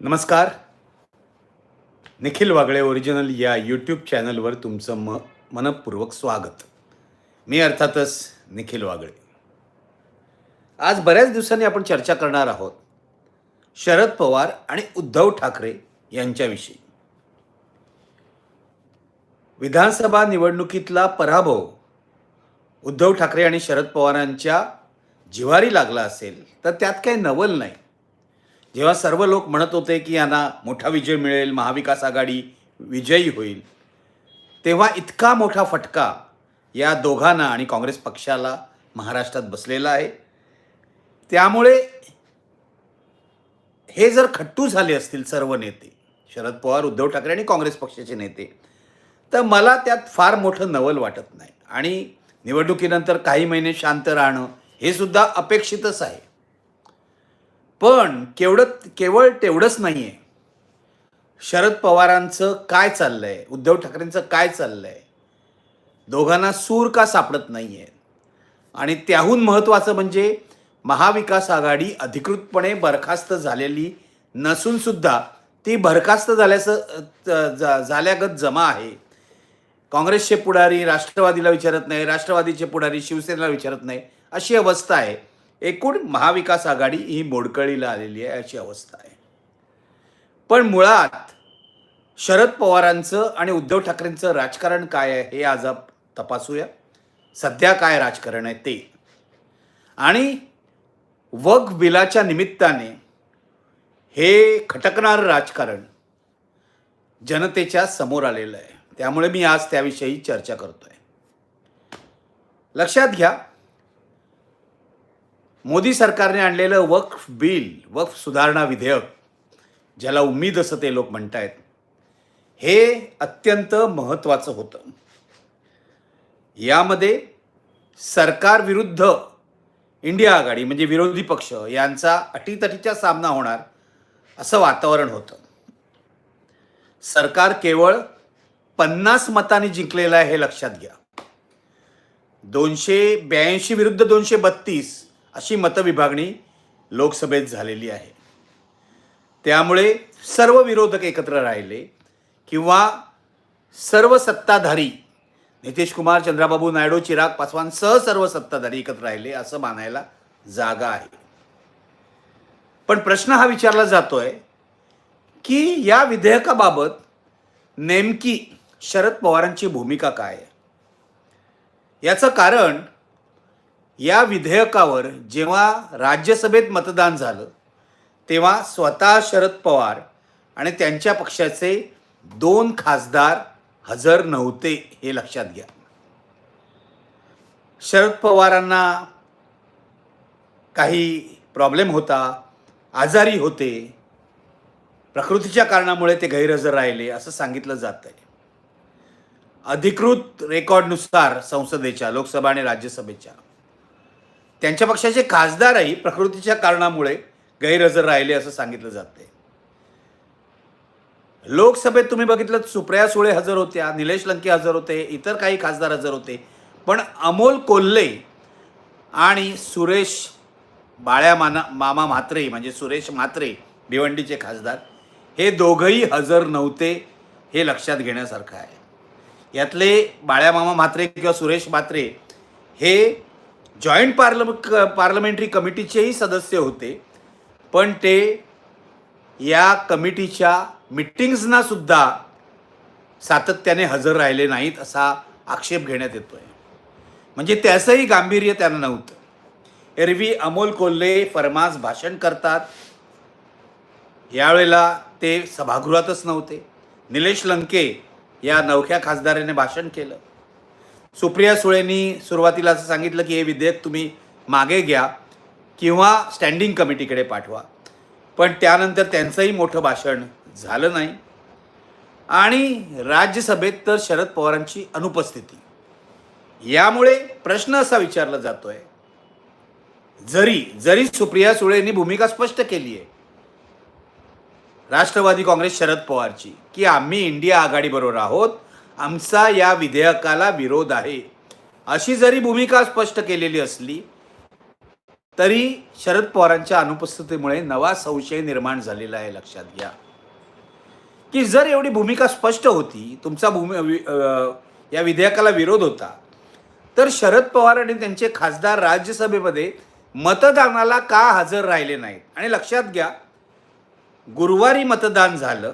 नमस्कार. निखिल वागळे ओरिजिनल या यूट्यूब चॅनलवर तुमचं म मनपूर्वक स्वागत. मी अर्थातच निखिल वागळे. आज बऱ्याच दिवसांनी आपण चर्चा करणार आहोत शरद पवार आणि उद्धव ठाकरे यांच्याविषयी. विधानसभा निवडणुकीतला पराभव उद्धव ठाकरे आणि शरद पवारांच्या जिवारी लागला असेल तर त्यात काही नवल नाही. जेव्हा सर्व लोक म्हणत होते की यांना मोठा विजय मिळेल महाविकास आघाडी विजयी होईल तेव्हा इतका मोठा फटका या दोघांना आणि काँग्रेस पक्षाला महाराष्ट्रात बसलेला आहे. त्यामुळे हे जर खट्टू झाले असतील सर्व नेते शरद पवार उद्धव ठाकरे आणि काँग्रेस पक्षाचे नेते तर मला त्यात फार मोठं नवल वाटत नाही. आणि निवडणुकीनंतर काही महिने शांत राहणं हे सुद्धा अपेक्षितच आहे. पण केवढं केवळ तेवढंच नाही आहे शरद पवारांचं काय चाललंय? उद्धव ठाकरेंचं काय चाललंय? दोघांना सूर का सापडत नाही आहे आणि त्याहून महत्त्वाचं म्हणजे महाविकास आघाडी अधिकृतपणे बरखास्त झालेली नसूनसुद्धा ती बरखास्त झाल्याचं जा- झाल्यागत जमा आहे. काँग्रेसचे पुढारी राष्ट्रवादीला विचारत नाही राष्ट्रवादीचे पुढारी शिवसेनेला विचारत नाही अशी अवस्था आहे. एकूण महाविकास आघाडी ही मोडकळीला आलेली आहे अशी अवस्था आहे. पण मुळात शरद पवारांचं आणि उद्धव ठाकरेंचं राजकारण काय आहे हे आज आप तपासूया. सध्या काय राजकारण आहे ते. आणि वग बिलाच्या निमित्ताने हे खटकणार राजकारण जनतेच्या समोर आलेलं आहे. त्यामुळे मी आज त्याविषयी चर्चा करतोय. लक्षात घ्या मोदी सरकारने आणलेलं वक्फ बिल वक्फ सुधारणा विधेयक ज्याला उम्मीद असं ते लोक म्हणतायत हे अत्यंत महत्त्वाचं होतं. यामध्ये सरकारविरुद्ध इंडिया आघाडी म्हणजे विरोधी पक्ष यांचा अटीतटीचा सामना होणार असं वातावरण होतं. सरकार केवळ पन्नास मतांनी जिंकलेलं आहे हे लक्षात घ्या. दोनशे ब्याऐंशी विरुद्ध दोनशे बत्तीस अशी मतविभागणी लोकसभेत झालेली आहे. त्यामुळे सर्व विरोधक एकत्र राहिले किंवा सर्व सत्ताधारी नितीश कुमार चंद्राबाबू नायडू चिराग पासवान सह सर्व सत्ताधारी एकत्र राहिले असं मानायला जागा आहे. पण प्रश्न हा विचारला जातोय की या विधेयकाबाबत नेमकी शरद पवारांची भूमिका काय याचं कारण या विधेयकावर जेव्हा राज्यसभेत मतदान झालं तेव्हा स्वतः शरद पवार आणि त्यांच्या पक्षाचे दोन खासदार हजर नव्हते हे लक्षात घ्या. शरद पवारांना काही प्रॉब्लेम होता आजारी होते प्रकृतीच्या कारणामुळे ते गैरहजर राहिले असं सांगितलं जात आहे अधिकृत रेकॉर्डनुसार संसदेच्या लोकसभा आणि राज्यसभेच्या त्यांच्या पक्षाचे खासदारही प्रकृतीच्या कारणामुळे गैरहजर राहिले असं सांगितलं जाते लोकसभेत तुम्ही बघितलं सुप्रिया सुळे हजर होत्या निलेश लंके हजर होते इतर काही खासदार हजर होते. पण अमोल कोल्हे आणि सुरेश बाळ्या माना मामा म्हात्रे म्हणजे सुरेश म्हात्रे भिवंडीचे खासदार हे दोघंही हजर नव्हते हे लक्षात घेण्यासारखं आहे. यातले बाळ्या मामा म्हात्रे किंवा सुरेश म्हात्रे हे जॉईंट पार्लम क पार्लमेंटरी कमिटीचेही सदस्य होते. पण ते या कमिटीच्या मिटिंग्सना सुद्धा सातत्याने हजर राहिले नाहीत असा आक्षेप घेण्यात येतो आहे म्हणजे त्याचंही गांभीर्य त्यांना नव्हतं. एरवी अमोल कोल्हे फरमास भाषण करतात. यावेळेला ते सभागृहातच नव्हते. निलेश लंके या नवख्या खासदाराने भाषण केलं. सुप्रिया सुळेंनी सुरुवातीला असं सांगितलं की हे विधेयक तुम्ही मागे घ्या किंवा स्टँडिंग कमिटीकडे पाठवा. पण त्यानंतर त्यांचंही मोठं भाषण झालं नाही. आणि राज्यसभेत तर शरद पवारांची अनुपस्थिती. यामुळे प्रश्न असा विचारला जातोय जरी जरी सुप्रिया सुळेंनी भूमिका स्पष्ट केली आहे राष्ट्रवादी काँग्रेस शरद पवारची की आम्ही इंडिया आघाडीबरोबर आहोत आमचा या विधेयकाला विरोध आहे. अशी जरी भूमिका स्पष्ट केलेली असली तरी शरद पवारांच्या अनुपस्थितीमुळे नवा संशय निर्माण झालेला आहे लक्षात घ्या. की जर एवढी भूमिका स्पष्ट होती तुमचा भूमी वि- या विधेयकाला विरोध होता तर शरद पवार आणि त्यांचे खासदार राज्यसभेमध्ये मतदानाला का हजर राहिले नाहीत? आणि लक्षात घ्या गुरुवारी मतदान झालं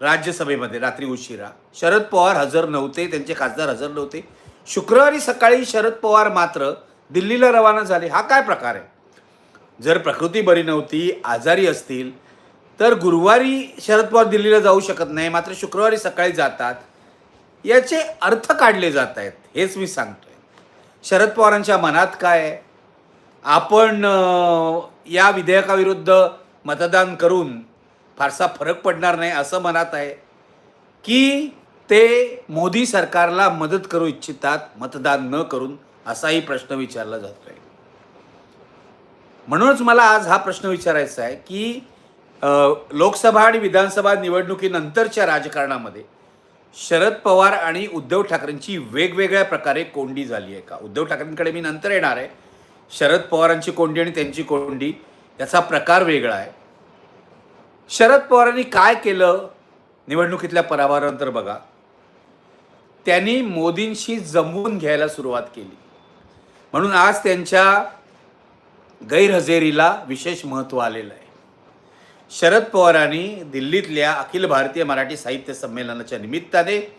राज्यसभेमध्ये रात्री उशिरा. शरद पवार हजर नव्हते त्यांचे खासदार हजर नव्हते. शुक्रवारी सकाळी शरद पवार मात्र दिल्लीला रवाना झाले. हा काय प्रकार आहे? जर प्रकृती बरी नव्हती आजारी असतील तर गुरुवारी शरद पवार दिल्लीला जाऊ शकत नाही मात्र शुक्रवारी सकाळी जातात. याचे अर्थ काढले जात आहेत हेच मी सांगतोय. शरद पवारांच्या मनात काय आपण या विधेयकाविरुद्ध मतदान करून फारसा फरक पडणार नाही असं मनात आहे की ते मोदी सरकारला मदत करू इच्छितात मतदान न करून असाही प्रश्न विचारला जातो आहे म्हणूनच मला आज हा प्रश्न विचारायचा आहे की लोकसभा आणि विधानसभा निवडणुकीनंतरच्या राजकारणामध्ये शरद पवार आणि उद्धव ठाकरेंची वेगवेगळ्या प्रकारे कोंडी झाली आहे का? उद्धव ठाकरेंकडे मी नंतर येणार आहे. शरद पवारांची कोंडी आणि त्यांची कोंडी याचा प्रकार वेगळा आहे. शरद पवारांनी काय केलं? निवडणुकीतल्या पराभवानंतर बघा. त्यांनी मोदींशी जमवून घ्यायला सुरुवात केली. म्हणून आज त्यांच्या गैरहजेरीला विशेष महत्त्व आलेलं आहे. शरद पवारांनी दिल्लीतल्या अखिल भारतीय मराठी साहित्य संमेलनाच्या निमित्ताने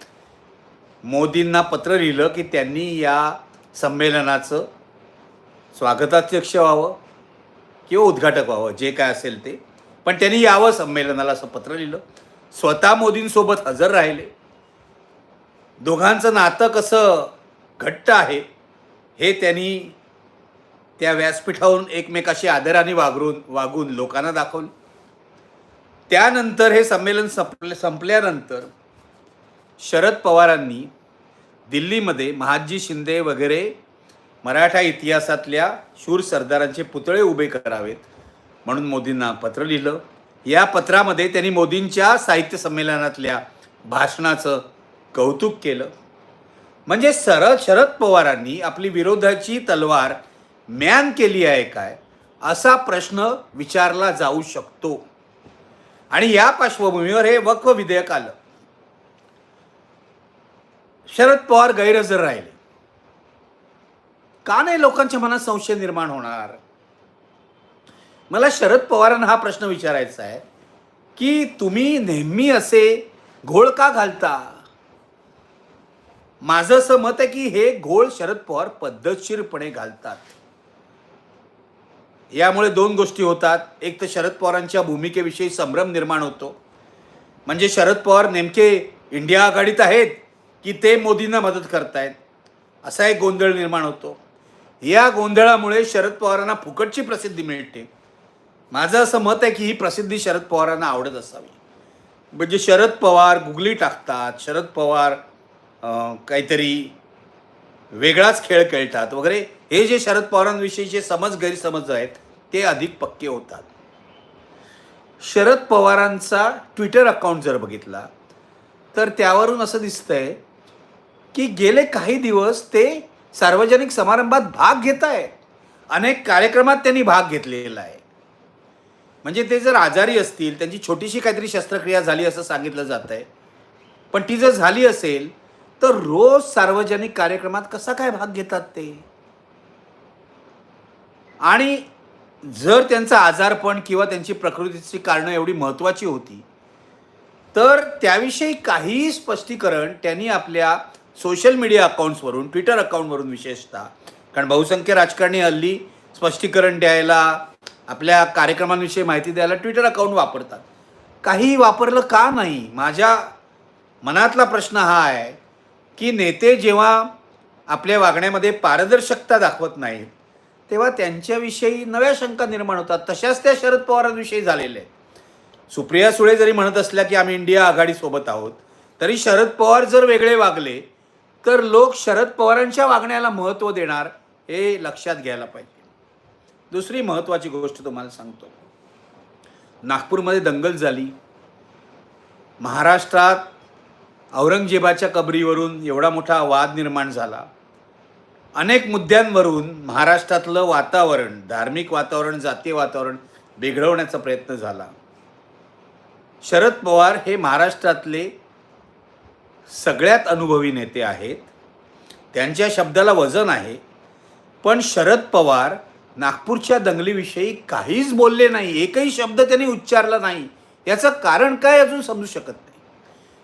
मोदींना पत्र लिहिलं की त्यांनी या संमेलनाचं स्वागताध्यक्ष व्हावं किंवा उद्घाटक व्हावं जे काय असेल ते. पण त्यांनी यावं संमेलनाला असं पत्र लिहिलं. स्वतः मोदींसोबत हजर राहिले. दोघांचं नातं कसं घट्ट आहे हे त्यांनी त्या व्यासपीठावरून एकमेकाशी आदराने वागरून वागून लोकांना दाखवलं. त्यानंतर हे संमेलन संपले संपल्यानंतर शरद पवारांनी दिल्लीमध्ये महादजी शिंदे वगैरे मराठा इतिहासातल्या शूर सरदारांचे पुतळे उभे करावेत. म्हणून मोदींना पत्र लिहिलं. या पत्रामध्ये त्यांनी मोदींच्या साहित्य संमेलनातल्या भाषणाचं कौतुक केलं. म्हणजे सरळ शरद पवारांनी आपली विरोधाची तलवार म्यान केली आहे काय? असा प्रश्न विचारला जाऊ शकतो. आणि या पार्श्वभूमीवर हे वक्व विधेयक आलं. शरद पवार गैरहजर राहिले. का नाही लोकांच्या मनात संशय निर्माण होणार? मला शरद पवारांना हा प्रश्न विचारायचा आहे की तुम्ही नेहमी असे घोळ का घालता? माझं असं मत आहे की हे घोळ शरद पवार पद्धतशीरपणे घालतात. यामुळे दोन गोष्टी होतात. एक तर शरद पवारांच्या भूमिकेविषयी संभ्रम निर्माण होतो. म्हणजे शरद पवार नेमके इंडिया आघाडीत आहेत की ते मोदींना मदत करतायत? असा एक गोंधळ निर्माण होतो. या गोंधळामुळे शरद पवारांना फुकटची प्रसिद्धी मिळते. माझं असं मत आहे की ही प्रसिद्धी शरद पवारांना आवडत असावी. म्हणजे शरद पवार गुगली टाकतात शरद पवार काहीतरी वेगळाच खेळ खेळतात वगैरे हे जे शरद पवारांविषयीचे समज गैरसमज आहेत ते अधिक पक्के होतात. शरद पवारांचा ट्विटर अकाउंट जर बघितला तर त्यावरून असं दिसतंय की गेले काही दिवस ते सार्वजनिक समारंभात भाग घेत आहेत अनेक कार्यक्रमात त्यांनी भाग घेतलेला आहे. म्हणजे ते जर आजारी असतील त्यांची छोटीशी काहीतरी शस्त्रक्रिया झाली असं सांगितलं जात आहे पण ती जर झाली असेल तर रोज सार्वजनिक कार्यक्रमात कसा काय भाग घेतात ते? आणि जर त्यांचं आजारपण किंवा त्यांची प्रकृतीची कारणं एवढी महत्त्वाची होती तर त्याविषयी काहीही स्पष्टीकरण त्यांनी आपल्या सोशल मीडिया अकाउंट्सवरून ट्विटर अकाउंटवरून विशेषतः कारण बहुसंख्य राजकारणी हल्ली स्पष्टीकरण द्यायला आपल्या कार्यक्रमांविषयी माहिती द्यायला ट्विटर अकाउंट वापरतात. काही वापरलं का नाही? माझ्या मनातला प्रश्न हा आहे की नेते जेव्हा आपल्या वागण्यामध्ये पारदर्शकता दाखवत नाहीत तेव्हा त्यांच्याविषयी नव्या शंका निर्माण होतात. तशाच त्या शरद पवारांविषयी झालेल्या आहेत. सुप्रिया सुळे जरी म्हणत असल्या की आम्ही इंडिया आघाडीसोबत आहोत तरी शरद पवार जर वेगळे वागले तर लोक शरद पवारांच्या वागण्याला महत्त्व देणार हे लक्षात घ्यायला पाहिजे. दुसरी महत्त्वाची गोष्ट तुम्हाला सांगतो. नागपूरमध्ये दंगल झाली. महाराष्ट्रात औरंगजेबाच्या कबरीवरून एवढा मोठा वाद निर्माण झाला. अनेक मुद्द्यांवरून महाराष्ट्रातलं वातावरण धार्मिक वातावरण जातीय वातावरण बिघडवण्याचा प्रयत्न झाला. शरद पवार हे महाराष्ट्रातले सगळ्यात अनुभवी नेते आहेत. त्यांच्या शब्दाला वजन आहे. पण शरद पवार नागपूरच्या दंगलीविषयी काहीच बोलले नाही एकही शब्द त्यांनी उच्चारला नाही. याचं कारण काय अजून समजू शकत नाही.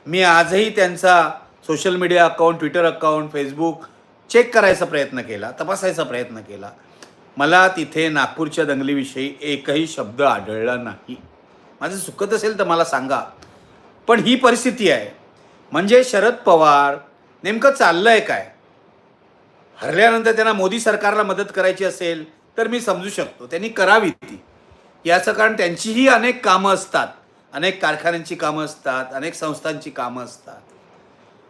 मी आजही त्यांचा social media account Twitter account Facebook check करायचा प्रयत्न केला तपासायचा प्रयत्न केला. मला तिथे नागपूरच्या दंगलीविषयी एकही शब्द आढळला नाही. माझं चुकत असेल तर मला सांगा. पण ही परिस्थिती आहे. म्हणजे शरद पवार नेमकं चाललंय काय? हरल्यानंतर त्यांना मोदी सरकारला मदत करायची असेल तर मी समजू शकतो. त्यांनी करावी ती. याचं कारण त्यांचीही अनेक कामं असतात. अनेक कारखान्यांची कामं असतात. अनेक संस्थांची कामं असतात.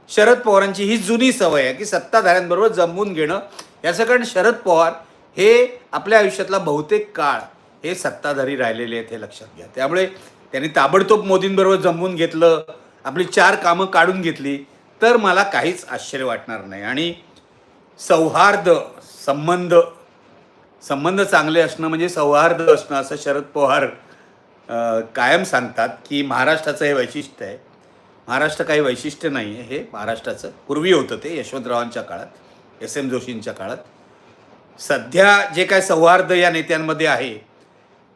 शरद पवारांची ही जुनी सवय आहे की सत्ताधाऱ्यांबरोबर जमवून घेणं. याचं कारण शरद पवार हे आपल्या आयुष्यातला बहुतेक काळ हे सत्ताधारी राहिलेले आहेत हे लक्षात घ्या. त्यामुळे त्यांनी ताबडतोब मोदींबरोबर जमवून घेतलं. आपली चार कामं काढून घेतली. तर मला काहीच आश्चर्य वाटणार नाही. आणि सौहार्द संबंध संबंध चांगले असणं म्हणजे सौहार्द असणं असं शरद पवार कायम सांगतात की महाराष्ट्राचं हे वैशिष्ट्य आहे. महाराष्ट्र काही वैशिष्ट्य नाही आहे हे महाराष्ट्राचं. पूर्वी होतं ते यशवंतरावांच्या काळात एस एम जोशींच्या काळात. सध्या जे काय सौहार्द या नेत्यांमध्ये आहे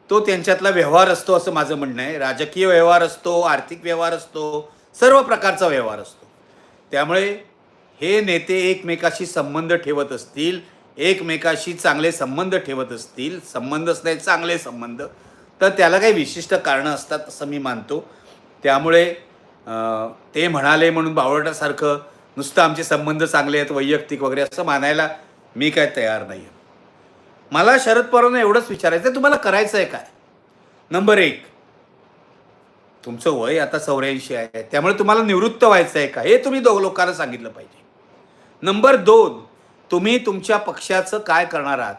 तो त्यांच्यातला व्यवहार असतो असं माझं म्हणणं आहे. राजकीय व्यवहार असतो आर्थिक व्यवहार असतो सर्व प्रकारचा व्यवहार असतो. त्यामुळे हे नेते एकमेकाशी संबंध ठेवत असतील एकमेकाशी चांगले संबंध ठेवत असतील संबंधच नाही चांगले संबंध तर त्याला काही विशिष्ट कारणं असतात असं मी मानतो. त्यामुळे ते म्हणाले म्हणून बावळटासारखं नुसतं आमचे संबंध चांगले आहेत वैयक्तिक वगैरे असं मानायला मी काय तयार नाही आहे मला शरद पवारांना एवढंच विचारायचं आहे तुम्हाला करायचं आहे काय? नंबर एक तुमचं वय आता चौऱ्याऐंशी आहे त्यामुळे तुम्हाला निवृत्त व्हायचं आहे का? हे तुम्ही दोघ लोकांना सांगितलं पाहिजे. नंबर दोन तुम्ही तुमच्या पक्षाचं काय करणार आहात?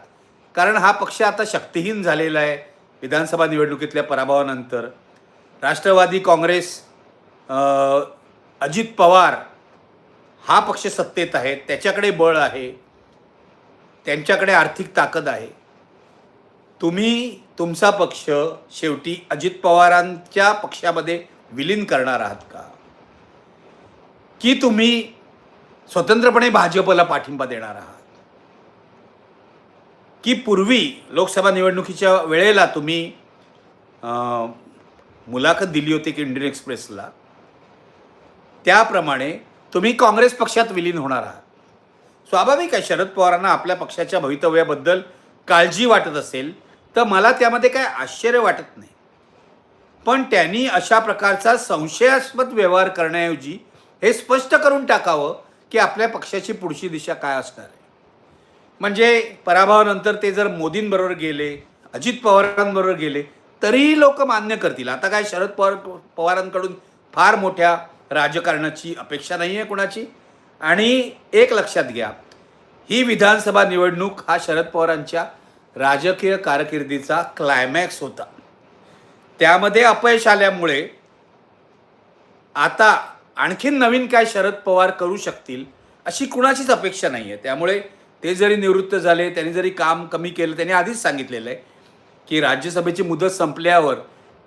कारण हा पक्ष आता शक्तिहीन झालेला आहे विधानसभा निवडणुकीतल्या पराभवानंतर. राष्ट्रवादी काँग्रेस अजित पवार हा पक्ष सत्तेत आहे त्याच्याकडे बळ आहे त्यांच्याकडे आर्थिक ताकद आहे. तुम्ही तुमचा पक्ष शेवटी अजित पवारांच्या पक्षामध्ये विलीन करणार आहात का? की तुम्ही स्वतंत्रपणे भाजपला पाठिंबा देणार आहात. की पूर्वी लोकसभा निवडणुकीच्या वेळेला तुम्ही मुलाखत दिली होती की इंडियन एक्सप्रेसला. त्याप्रमाणे तुम्ही काँग्रेस पक्षात विलीन होणार आहात. स्वाभाविक आहे शरद पवारांना आपल्या पक्षाच्या भवितव्याबद्दल काळजी वाटत असेल तर मला त्यामध्ये काय आश्चर्य वाटत नाही. पण त्यांनी अशा प्रकारचा संशयास्पद व्यवहार करण्याऐवजी हे स्पष्ट करून टाकावं की आपल्या पक्षाची पुढची दिशा काय असणार आहे? म्हणजे पराभवानंतर ते जर मोदींबरोबर गेले अजित पवारांबरोबर गेले तरीही लोक मान्य करतील. आता काय शरद पवार पवारांकडून फार मोठ्या राजकारणाची अपेक्षा नाही आहे कुणाची. आणि एक लक्षात घ्या ही विधानसभा निवडणूक हा शरद पवारांच्या राजकीय कारकिर्दीचा क्लायमॅक्स होता. त्यामध्ये अपयश आल्यामुळे आता आणखीन नवीन काय शरद पवार करू शकतील अशी कुणाचीच अपेक्षा नाही आहे त्यामुळे ते जरी निवृत्त झाले त्यांनी जरी काम कमी केलं त्यांनी आधीच सांगितलेलं आहे की राज्यसभेची मुदत संपल्यावर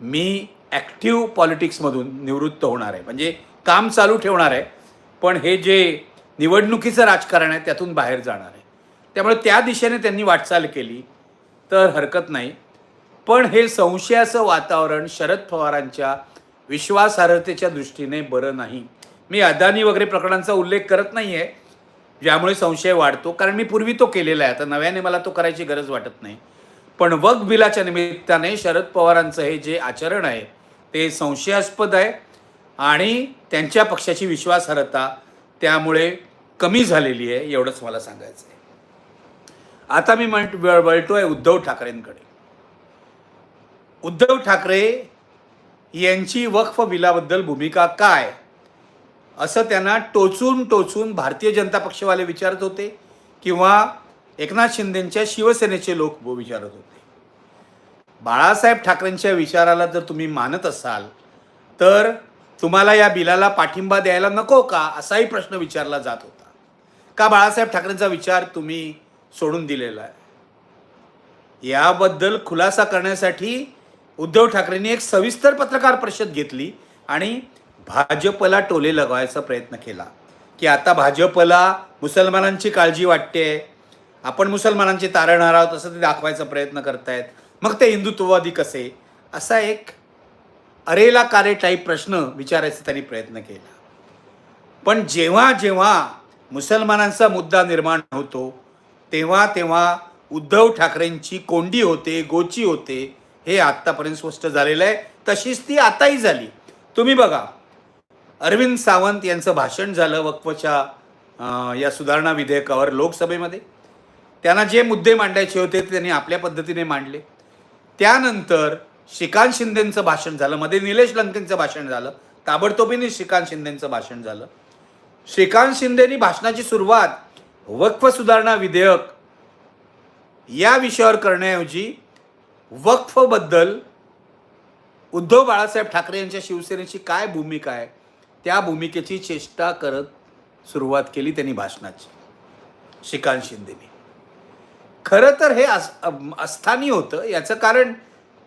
मी ॲक्टिव्ह पॉलिटिक्समधून निवृत्त होणार आहे. म्हणजे काम चालू ठेवणार आहे पण हे जे निवडणुकीचं राजकारण आहे त्यातून बाहेर जाणार आहे. त्यामुळे त्या दिशेने त्यांनी वाटचाल केली तर हरकत नाही. पण हे संशयाचं वातावरण शरद पवारांच्या विश्वासार्हतेच्या दृष्टीने बरं नाही. मी अदानी वगैरे प्रकरणांचा उल्लेख करत नाही आहे ज्यामुळे संशय वाढतो. कारण मी पूर्वी तो केलेला आहे. आता नव्याने मला तो करायची गरज वाटत नाही. पण वक बिलाच्या निमित्ताने शरद पवारांचं हे जे आचरण आहे ते संशयास्पद आहे आणि त्यांच्या पक्षाची विश्वासार्हता त्यामुळे कमी झालेली आहे एवढंच मला सांगायचं आहे. आता मी म्हण वळतो आहे उद्धव ठाकरेंकडे. उद्धव ठाकरे यांची वक्फ बिलाबद्दल भूमिका काय? असं त्यांना टोचून टोचून भारतीय जनता पक्षवाले विचारत होते किंवा एकनाथ शिंदेंच्या शिवसेनेचे लोक विचारत होते. बाळासाहेब ठाकरेंच्या विचाराला जर तुम्ही मानत असाल तर तुम्हाला या बिलाला पाठिंबा द्यायला नको का? असाही प्रश्न विचारला जात होता. का बाळासाहेब ठाकरेंचा विचार तुम्ही सोडून दिलेला आहे? याबद्दल खुलासा करण्यासाठी उद्धव ठाकरेंनी एक सविस्तर पत्रकार परिषद घेतली आणि भाजपला टोले लगवायचा प्रयत्न केला. की आता भाजपला मुसलमानांची काळजी वाटते आपण मुसलमानांचे तारणहार आहोत असं ते दाखवायचा प्रयत्न करतायत. मग ते हिंदुत्ववादी कसे? असा एक अरेला कारे टाईप प्रश्न विचारायचा त्यांनी प्रयत्न केला. पण जेव्हा जेव्हा मुसलमानांचा मुद्दा निर्माण होतो तेव्हा तेव्हा उद्धव ठाकरेंची कोंडी होते गोची होते हे आत्तापर्यंत स्पष्ट झालेलं आहे. तशीच ती आताही झाली. तुम्ही बघा अरविंद सावंत यांचं भाषण झालं वक्फच्या या सुधारणा विधेयकावर लोकसभेमध्ये. त्यांना जे मुद्दे मांडायचे होते ते त्यांनी आपल्या पद्धतीने मांडले. त्यानंतर श्रीकांत शिंदेंचं भाषण झालं मध्ये निलेश लंकेंचं भाषण झालं ताबडतोबीने श्रीकांत शिंदेंचं भाषण झालं. श्रीकांत शिंदेनी भाषणाची सुरुवात वक्फ सुधारणा विधेयक या विषयावर करण्याऐवजी वक्फबद्दल उद्धव बाळासाहेब ठाकरे यांच्या शिवसेनेची काय भूमिका आहे त्या भूमिकेची चेष्टा करत सुरुवात केली त्यांनी भाषणाची. श्रीकांत शिंदेनी. खरं तर हे अस अस्थानी होतं. याचं कारण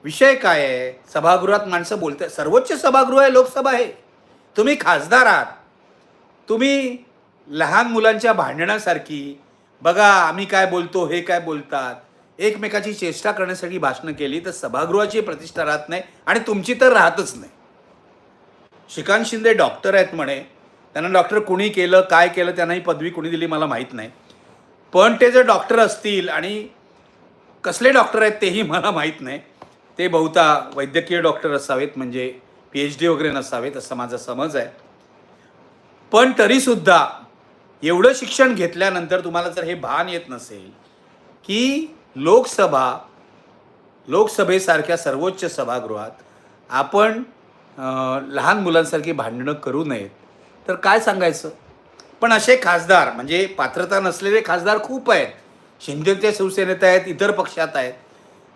विषय काय आहे? सभागृहात माणसं बोलतात सर्वोच्च सभागृह आहे लोकसभा आहे. तुम्ही खासदार आहात. तुम्ही लहान मुलांच्या भांडणासारखी बघा आम्ही काय बोलतो हे काय बोलतात. एकमेकाची चेष्टा करण्यासाठी भाषणं केली तर सभागृहाची प्रतिष्ठा राहत नाही आणि तुमची तर राहतच नाही. श्रीकांत शिंदे डॉक्टर आहेत म्हणे. त्यांना डॉक्टर कुणी केलं काय केलं त्यांना ही पदवी कुणी दिली मला माहीत नाही. पण ते जर डॉक्टर असतील आणि कसले डॉक्टर आहेत तेही मला माहीत नाही. ते बहुता वैद्यकीय डॉक्टर असावेत म्हणजे पी एच डी वगैरे नसावेत असा माझा समज आहे. पण तरीसुद्धा एवढं शिक्षण घेतल्यानंतर तुम्हाला जर हे भान येत नसेल की लोकसभा लोकसभेसारख्या सर्वोच्च सभागृहात आपण लहान मुलांसारखी भांडणं करू नयेत. तर काय सांगायचं? पण असे खासदार म्हणजे पात्रता नसलेले खासदार खूप आहेत. शिंदेच्या शिवसेनेत आहेत इतर पक्षात आहेत.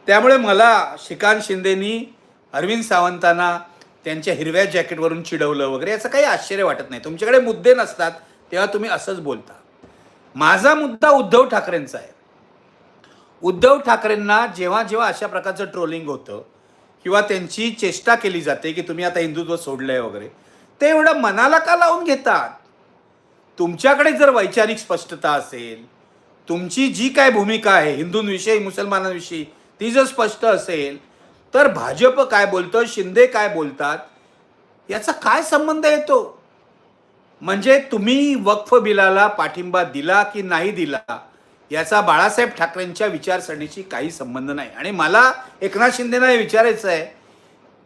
त्यामुळे मला श्रीकांत शिंदेनी अरविंद सावंतांना त्यांच्या हिरव्या जॅकेटवरून चिडवलं वगैरे याचं काही आश्चर्य वाटत नाही. तुमच्याकडे मुद्दे नसतात तेव्हा तुम्ही असंच बोलता. माझा मुद्दा उद्धव ठाकरेंचा आहे. उद्धव ठाकरेंना जेव्हा जेव्हा अशा प्रकारचं ट्रोलिंग होतं किंवा त्यांची चेष्टा केली जाते की तुम्ही आता हिंदुत्व सोडलंय वगैरे ते एवढं मनाला का लावून घेतात? तुमच्याकडे जर वैचारिक स्पष्टता असेल तुमची जी काय भूमिका आहे हिंदूंविषयी मुसलमानांविषयी ती जर स्पष्ट असेल तर भाजप काय बोलतं शिंदे काय बोलतात याचा काय संबंध येतो? म्हणजे तुम्ही वक्फ बिलाला पाठिंबा दिला की नाही दिला? याचा बाळासाहेब ठाकरेंच्या विचारसरणीशी काही संबंध नाही. आणि मला एकनाथ शिंदेना हे विचारायचं आहे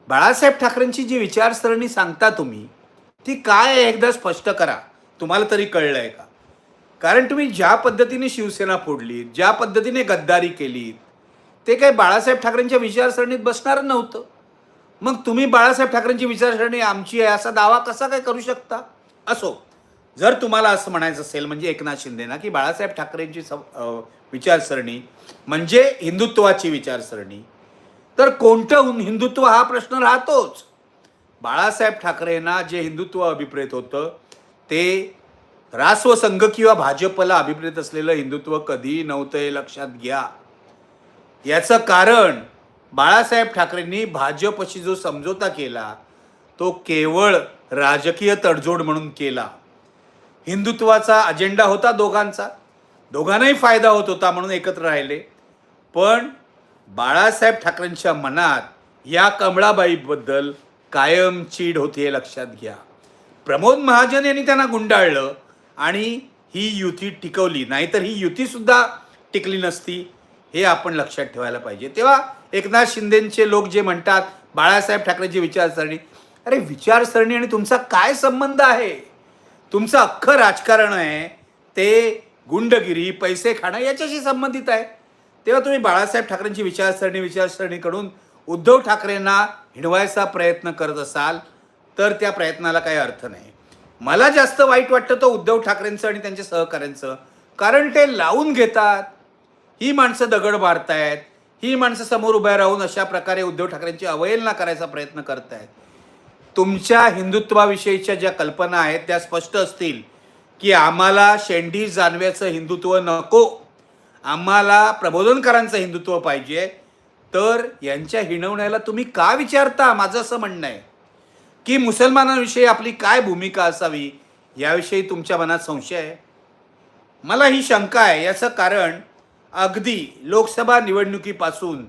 बाळासाहेब ठाकरेंची जी विचारसरणी सांगता तुम्ही ती काय आहे एकदा स्पष्ट करा. तुम्हाला तरी कळलं आहे का? कारण तुम्ही ज्या पद्धतीने शिवसेना फोडलीत ज्या पद्धतीने गद्दारी केलीत ते काही बाळासाहेब ठाकरेंच्या विचारसरणीत बसणार नव्हतं. मग तुम्ही बाळासाहेब ठाकरेंची विचारसरणी आमची आहे असा दावा कसा काय करू शकता? असो. जर तुम्हाला असं म्हणायचं असेल म्हणजे एकनाथ शिंदेना की बाळासाहेब ठाकरेंची सं- विचारसरणी म्हणजे हिंदुत्वाची विचारसरणी तर कोणतं हिंदुत्व हा प्रश्न राहतोच. बाळासाहेब ठाकरेंना जे हिंदुत्व अभिप्रेत होतं ते रास्वसंघ किंवा भाजपला अभिप्रेत असलेलं हिंदुत्व कधी नव्हतं हे लक्षात घ्या. याचं कारण बाळासाहेब ठाकरेंनी भाजपशी जो समझोता केला तो केवळ राजकीय तडजोड म्हणून केला. हिंदुत्वाचा अजेंडा होता दोघांचा. दोघांनाही फायदा होत होता म्हणून एकत्र राहिले. पण बाळासाहेब ठाकरेंच्या मनात या कमळाबाईबद्दल कायम चीड होती हे लक्षात घ्या. प्रमोद महाजन यांनी त्यांना गुंडाळलं आणि ही युती टिकवली. नाहीतर ही युतीसुद्धा टिकली नसती हे आपण लक्षात ठेवायला पाहिजे. तेव्हा एकनाथ शिंदेचे लोक जे म्हणतात बाळासाहेब ठाकरेंची विचारसरणी अरे विचारसरणी आणि तुमचा काय संबंध आहे? तुमचं अख्खं राजकारण आहे ते गुंडगिरी पैसे खाणं याच्याशी संबंधित आहे. तेव्हा तुम्ही बाळासाहेब ठाकरेंची विचारसरणी विचारसरणीकडून उद्धव ठाकरेंना हिणवायचा प्रयत्न करत असाल तर त्या प्रयत्नाला काही अर्थ नाही. मला जास्त वाईट वाटतं तो उद्धव ठाकरेंचं आणि त्यांच्या सहकाऱ्यांचं कारण ते लावून घेतात. ही माणसं दगड मारतायत. ही माणसं समोर उभ्या राहून अशा प्रकारे उद्धव ठाकरेंची अवहेलना करायचा प्रयत्न करतायत. तुमच्या हिंदुत्वाविषयीच्या ज्या कल्पना आहेत त्या स्पष्ट असतील की आम्हाला शेंडी जानव्याचं हिंदुत्व नको आम्हाला प्रबोधनकारांचं हिंदुत्व पाहिजे तर यांच्या हिणवण्याला तुम्ही का विचारता? माझं असं म्हणणं आहे की मुसलमानांविषयी आपली काय भूमिका असावी याविषयी तुमच्या मनात संशय आहे? मला ही शंका आहे याचं कारण अगदी लोकसभा निवडणुकीपासून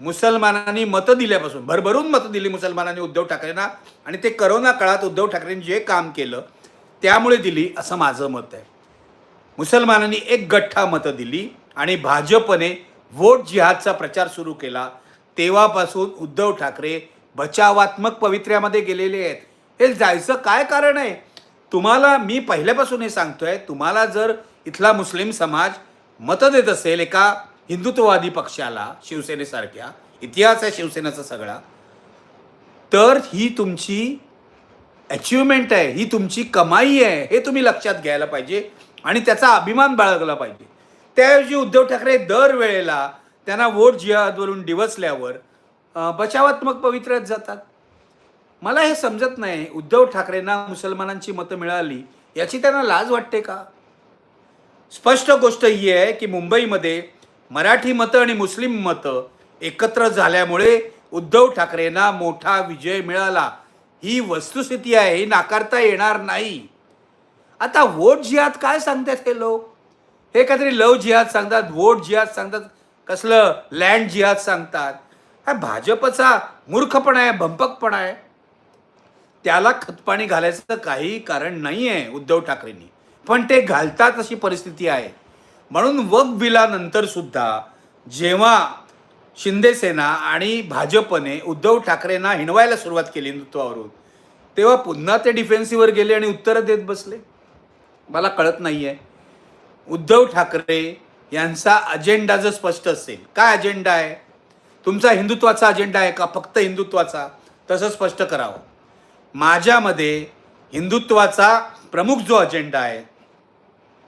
मुसलमानांनी मतं दिल्यापासून भरभरून मतं दिली मुसलमानांनी उद्धव ठाकरेंना आणि ते करोना काळात उद्धव ठाकरेंनी जे काम केलं त्यामुळे दिली असं माझं मत आहे. मुसलमानांनी एक गठ्ठा मतं दिली आणि भाजपने वोट जिहादचा प्रचार सुरू केला. तेव्हापासून उद्धव ठाकरे बचावात्मक पवित्र्यामध्ये गेलेले आहेत. हे जायचं काय कारण आहे? तुम्हाला मी पहिल्यापासून हे सांगतोय तुम्हाला जर इथला मुस्लिम समाज मतं देत असेल एका हिंदुत्ववादी पक्षाला शिवसेनेसारख्या इतिहास आहे शिवसेनेचा सगळा तर ही तुमची अचिव्हमेंट आहे ही तुमची कमाई आहे हे तुम्ही लक्षात घ्यायला पाहिजे आणि त्याचा अभिमान बाळगला पाहिजे. त्याऐवजी उद्धव ठाकरे दरवेळेला त्यांना वोट जिहादवरून डिवचल्यावर बचावात्मक पवित्र्यात जातात. मला हे समजत नाही उद्धव ठाकरेंना मुसलमानांची मतं मिळाली याची त्यांना लाज वाटते का? स्पष्ट गोष्ट ही आहे की मुंबईमध्ये मराठी मतं आणि मुस्लिम मतं एकत्र झाल्यामुळे उद्धव ठाकरेंना मोठा विजय मिळाला. ही वस्तुस्थिती आहे ही नाकारता येणार नाही. आता वोट जिहाद काय सांगतात हे लोक? हे काहीतरी लव जिहाद सांगतात वोट जिहाद सांगतात. कसलं? लँड जिहाद सांगतात. हा भाजपचा मूर्खपणा आहे भंपकपणा आहे. त्याला खतपाणी घालायचं काही कारण नाही आहे उद्धव ठाकरेंनी. पण ते घालतात अशी परिस्थिती आहे. म्हणून वक बिलानंतर सुद्धा जेव्हा शिंदेसेना आणि भाजपने उद्धव ठाकरेंना हिणवायला सुरुवात केली हिंदुत्वावरून तेव्हा पुन्हा ते डिफेन्सिव्हवर गेले आणि उत्तरं देत बसले. मला कळत नाही आहे उद्धव ठाकरे यांचा अजेंडा जर स्पष्ट असेल काय अजेंडा आहे? तुमचा हिंदुत्वाचा अजेंडा आहे का? फक्त हिंदुत्वाचा? तसं स्पष्ट करावं. माझ्यामध्ये हिंदुत्वाचा प्रमुख जो अजेंडा आहे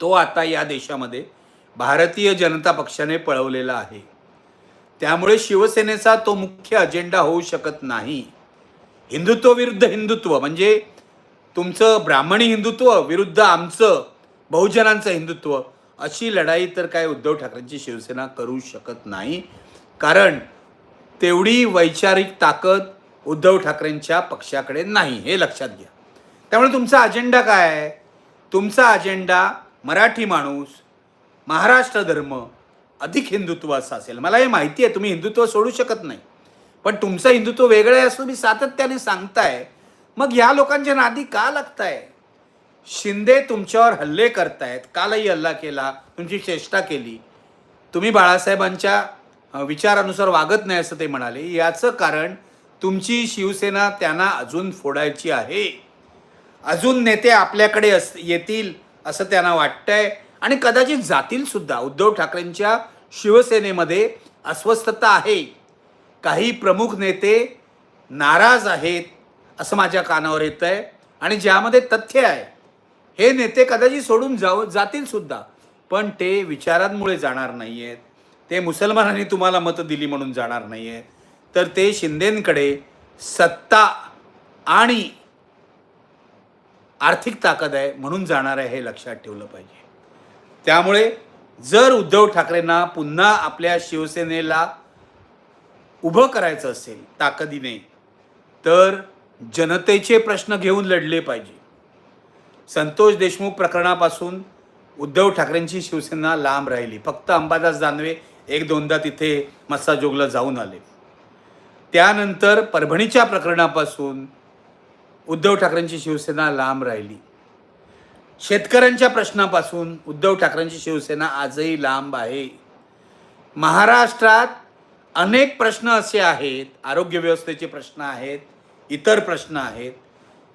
तो आता या देशामध्ये भारतीय जनता पक्षाने पळवलेला आहे. त्यामुळे शिवसेनेचा तो मुख्य अजेंडा होऊ शकत नाही. हिंदुत्व विरुद्ध हिंदुत्व म्हणजे तुमचं ब्राह्मणी हिंदुत्व विरुद्ध आमचं बहुजनांचं हिंदुत्व अशी लढाई तर काय उद्धव ठाकरेंची शिवसेना करू शकत नाही. कारण तेवढी वैचारिक ताकद उद्धव ठाकरेंच्या पक्षाकडे नाही हे लक्षात घ्या. त्यामुळे तुमचा अजेंडा काय आहे? तुमचा अजेंडा मराठी माणूस महाराष्ट्र धर्म अधिक हिंदुत्वाचा असेल. मला हे माहिती आहे तुम्ही हिंदुत्व सोडू शकत नाही. पण तुमचं हिंदुत्व वेगळं आहे असं तुम्ही सातत्याने सांगताय. मग ह्या लोकांच्या नादी का लागताय? शिंदे तुमच्यावर हल्ले करतायत. कालही हल्ला केला तुमची चेष्टा केली. तुम्ही बाळासाहेबांच्या विचारानुसार वागत नाही असं ते म्हणाले. याचं कारण तुमची शिवसेना त्यांना अजून फोडायची आहे. अजून नेते आपल्याकडे अस येतील असं त्यांना वाटतंय. आणि कदाचित जातील सुद्धा. उद्धव ठाकरेंच्या शिवसेनेमध्ये अस्वस्थता आहे. काही प्रमुख नेते नाराज आहेत असं माझ्या कानावर येतं आहे आणि ज्यामध्ये तथ्य आहे हे नेते कदाचित सोडून जाऊ जातील सुद्धा. पण ते विचारांमुळे जाणार नाही आहेत ते मुसलमानांनी तुम्हाला मतं दिली म्हणून जाणार नाही आहेत तर ते शिंदेंकडे सत्ता आणि आर्थिक ताकद आहे म्हणून जाणार आहे हे लक्षात ठेवलं पाहिजे. त्यामुळे जर उद्धव ठाकरेंना पुन्हा आपल्या शिवसेनेला उभं करायचं असेल ताकदीने तर जनतेचे प्रश्न घेऊन लढले पाहिजे. संतोष देशमुख प्रकरणापासून उद्धव ठाकरेंची शिवसेना लांब राहिली. फक्त अंबादास दानवे एक दोनदा तिथे मस्साजोगला जाऊन आले. त्यानंतर परभणीच्या प्रकरणापासून उद्धव ठाकरेंची शिवसेना लांब राहिली. शेतकऱ्यांच्या प्रश्नापासून उद्धव ठाकरेंची शिवसेना आजही लांब आहे. महाराष्ट्रात अनेक प्रश्न असे आहेत आरोग्य व्यवस्थेचे प्रश्न आहेत इतर प्रश्न आहेत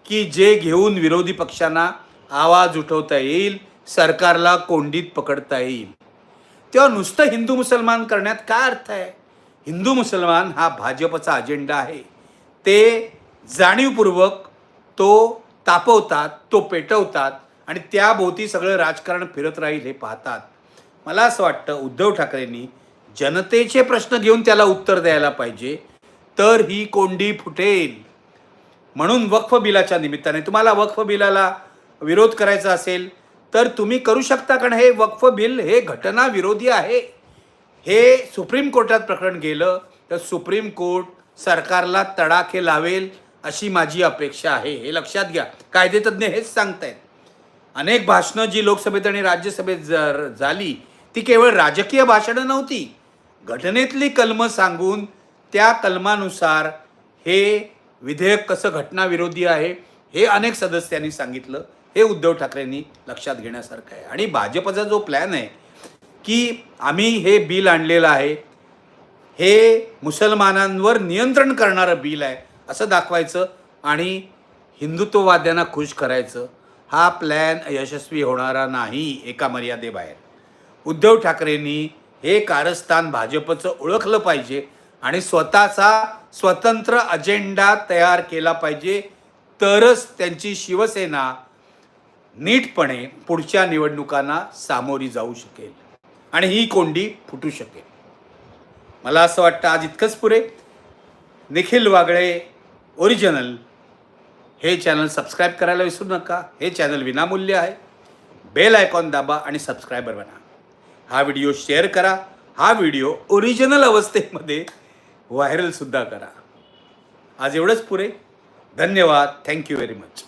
की जे घेऊन विरोधी पक्षांना आवाज उठवता येईल सरकारला कोंडीत पकडता येईल. तेव्हा नुसतं हिंदू मुसलमान करण्यात काय अर्थ आहे? हिंदू मुसलमान हा भाजपचा अजेंडा आहे. ते जाणीवपूर्वक तो तापवतात तो पेटवतात आणि त्याभोवती सगळं राजकारण फिरत राहील हे पाहतात. मला असं वाटतं उद्धव ठाकरेंनी जनतेचे प्रश्न घेऊन त्याला उत्तर द्यायला पाहिजे तर ही कोंडी फुटेल. म्हणून वक्फ बिलाच्या निमित्ताने तुम्हाला वक्फ बिलाला विरोध करायचा असेल तर तुम्ही करू शकता कारण हे वक्फ बिल हे घटना विरोधी आहे. हे सुप्रीम कोर्टात प्रकरण गेलं तर सुप्रीम कोर्ट सरकारला तडाखे लावेल अशी माझी अपेक्षा आहे. हे लक्षात घ्या. कायदेतज्ञ हेच सांगतायत. अनेक भाषणं जी लोकसभेत आणि राज्यसभेत जर झाली ती केवळ राजकीय भाषणं नव्हती. घटनेतली कलमं सांगून त्या कलमानुसार हे विधेयक कसं घटनाविरोधी आहे हे अनेक सदस्यांनी सांगितलं. हे उद्धव ठाकरेंनी लक्षात घेण्यासारखं आहे. आणि भाजपचा जो प्लॅन आहे की आम्ही हे बिल आणलेलं आहे हे मुसलमानांवर नियंत्रण करणारं बिल आहे असं दाखवायचं आणि हिंदुत्ववाद्यांना खुश करायचं हा प्लॅन यशस्वी होणारा नाही एका मर्यादेबाहेर. उद्धव ठाकरेंनी हे कारस्थान भाजपचं ओळखलं पाहिजे आणि स्वतःचा स्वतंत्र अजेंडा तयार केला पाहिजे तरच त्यांची शिवसेना नीटपणे पुढच्या निवडणुकांना सामोरी जाऊ शकेल आणि ही कोंडी फुटू शकेल. मला असं वाटतं आज इतकंच पुरे निखिल वागळे ओरिजिनल हे चॅनल सबस्क्राईब करायला विसरू नका. हे चॅनल विनामूल्य आहे. बेल आयकॉन दाबा आणि सबस्क्रायबर बना. हा व्हिडिओ शेअर करा. हा व्हिडिओ ओरिजिनल अवस्थेमध्ये व्हायरलसुद्धा करा. आज एवढंच पुरे धन्यवाद. Thank you very much.